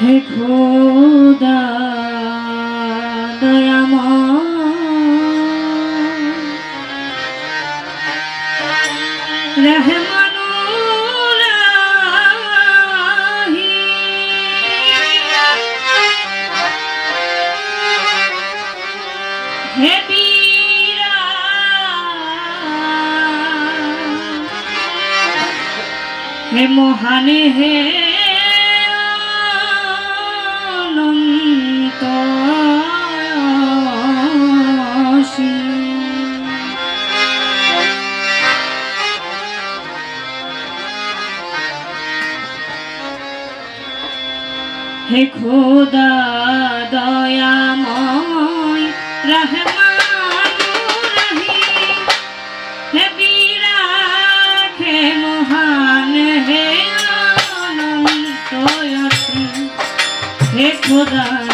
হে খোদা দয়াময়। রহমানুর হে বীরা হে মহানে হে হে খোদা দয়াময় রহমান রহিম হে বিরাট হে মহান হে অনন্ত হে খোদা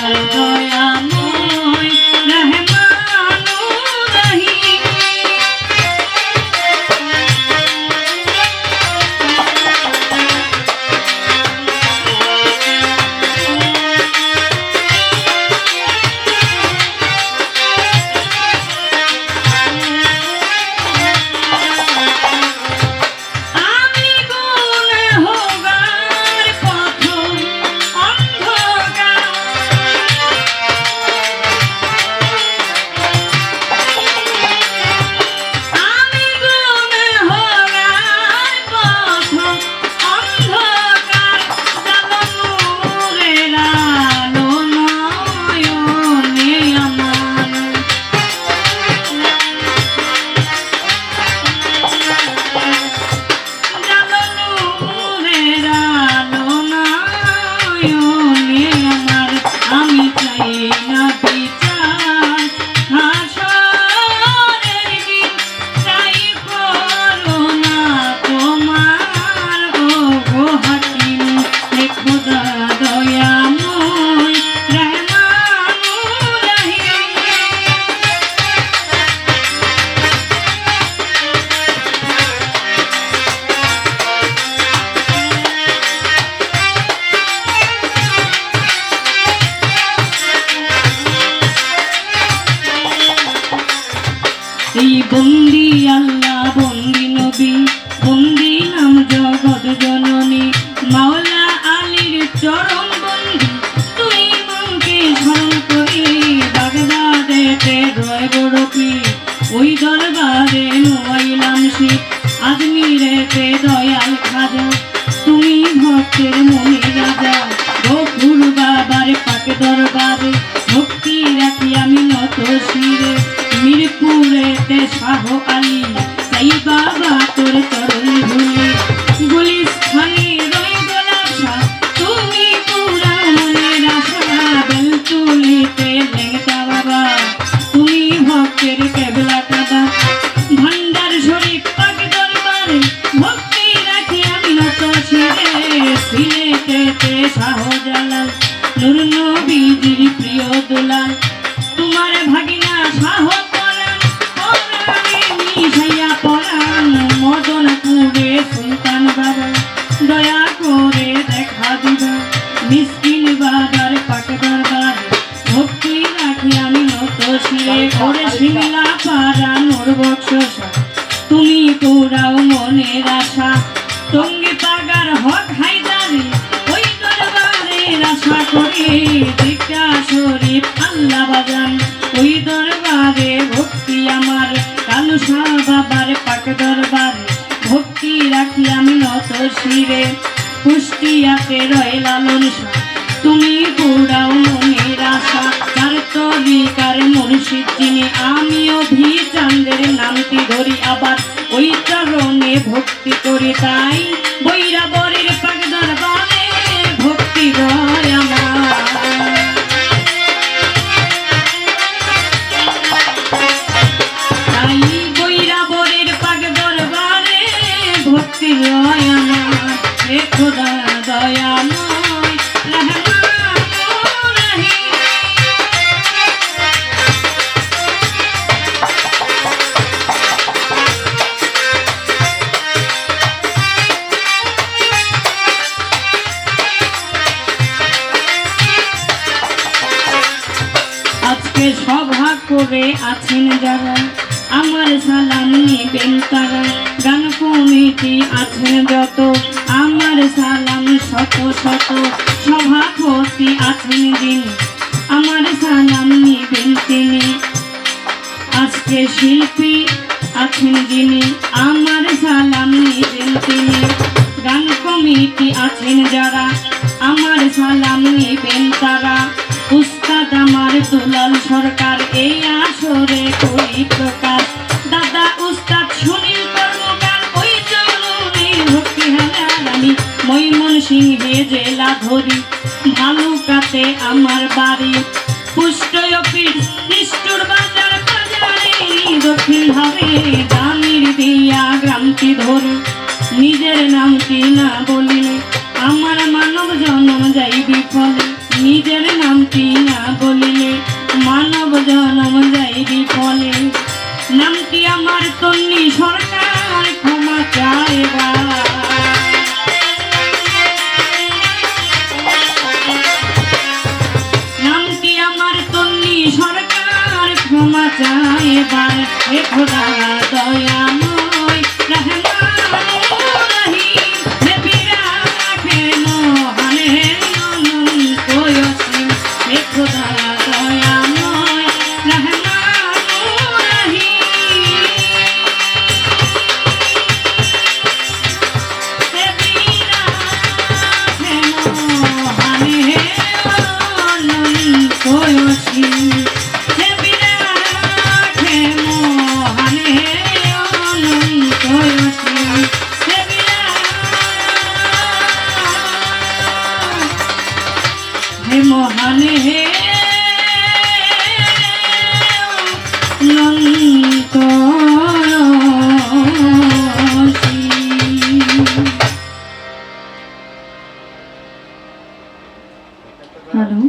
যায় নাম জগৎ জননী শিরে কুষ্টিয়াতে রয়ে লালন শাহ। তুমি পুরাও মনের আশা তার তরিকার মুর্শিদ চিনি। আমিও ভি চান্দের নামটি ধরি আবার, ওই চরণে ভক্তি করি তাই বৈরা আছেন যারা, আমার সালাম নিবেন তারা। গান কমিটি আছেন যত, আমার সালাম শত শত। সভাপতি আছেন যিনি, আমার সালাম নিবেন তিনি। আজকে শিল্পী আছেন যিনি, আমার সালাম নিবেন তিনি। গান কমিটি আছেন যারা, আমার সালাম নিবেন উস্তাদ আমার দুলাল সরকার, এই আসরে করি প্রকাশ? দাদা উস্তাদ সুনীল কর্মকার, ওই চরণে ভক্তি হাজার আমি। মৈমন সিংহে জেলা ধরি, ভালুকাতে আমার বাড়ি। পুষ্ট অফিস, নিষ্ঠুর বাজার, বাজারে দক্ষিণ ভাবে দামির দিয়া গ্রামটি ধরে। নিজের নামটি না বলিলে আমার মানব জন্ম যাই বিফলে। নিজের নামটি না বলিলে, মানব জন্ম যাই বিফলে নামটি আমার তন্নি সরকার, ক্ষমা চাইবা নামটি আমার তন্নি সরকার, ক্ষমা চাইবার হে খোদা, দয়াময় রহমান হ্যালো